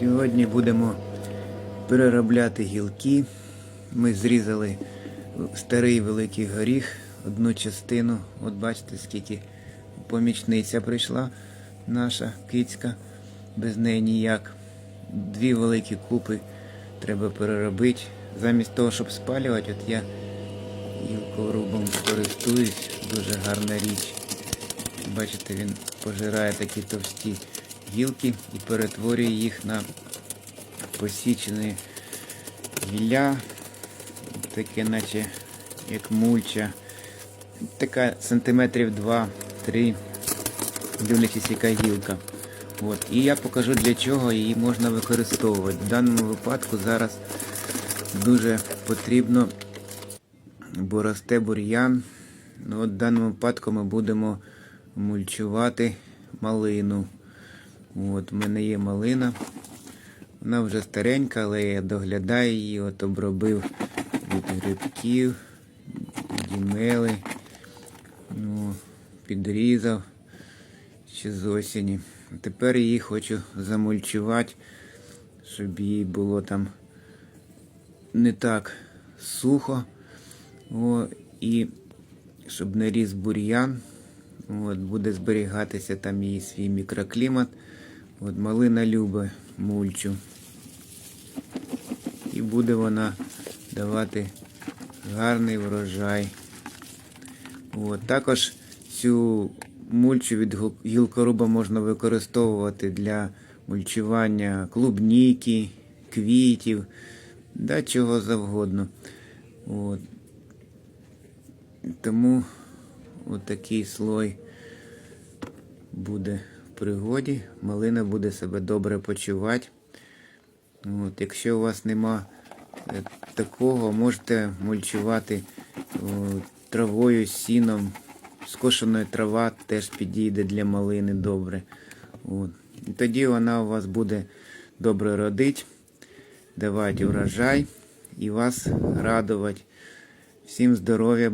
Сьогодні будемо переробляти гілки. Ми зрізали старий великий горіх, одну частину. От бачите, скільки помічниця прийшла, наша кицька, без неї ніяк. Дві великі купи треба переробити. Замість того, щоб спалювати, от я гілкорубом користуюсь, дуже гарна річ. Бачите, він пожирає такі товсті гілки і перетворює їх на посічені гілля, таке наче як мульча. Така сантиметрів 2-3, дивлячись яка гілка. От. І я покажу для чого її можна використовувати. В даному випадку зараз дуже потрібно, бо росте бур'ян. Ну, от в даному випадку ми будемо мульчувати малину. От, у мене є малина. Вона вже старенька, але я доглядаю її, от обробив від грибків, дімели, ну, підрізав ще з осені. Тепер її хочу замульчувати, щоб їй було там не так сухо. О, і щоб не ріс бур'ян. Буде зберігатися там її свій мікроклімат. От малина любить мульчу. І буде вона давати гарний врожай. От, також цю мульчу від гілкоруба можна використовувати для мульчування клубніки, квітів, да чого завгодно. От. Тому отакий слой буде пригоді. Малина буде себе добре почувати. От, якщо у вас нема е, такого, можете мульчувати травою, сіном. Скошена трава теж підійде для малини добре. От. І тоді вона у вас буде добре родити, давати урожай і вас радувати. Всім здоров'я.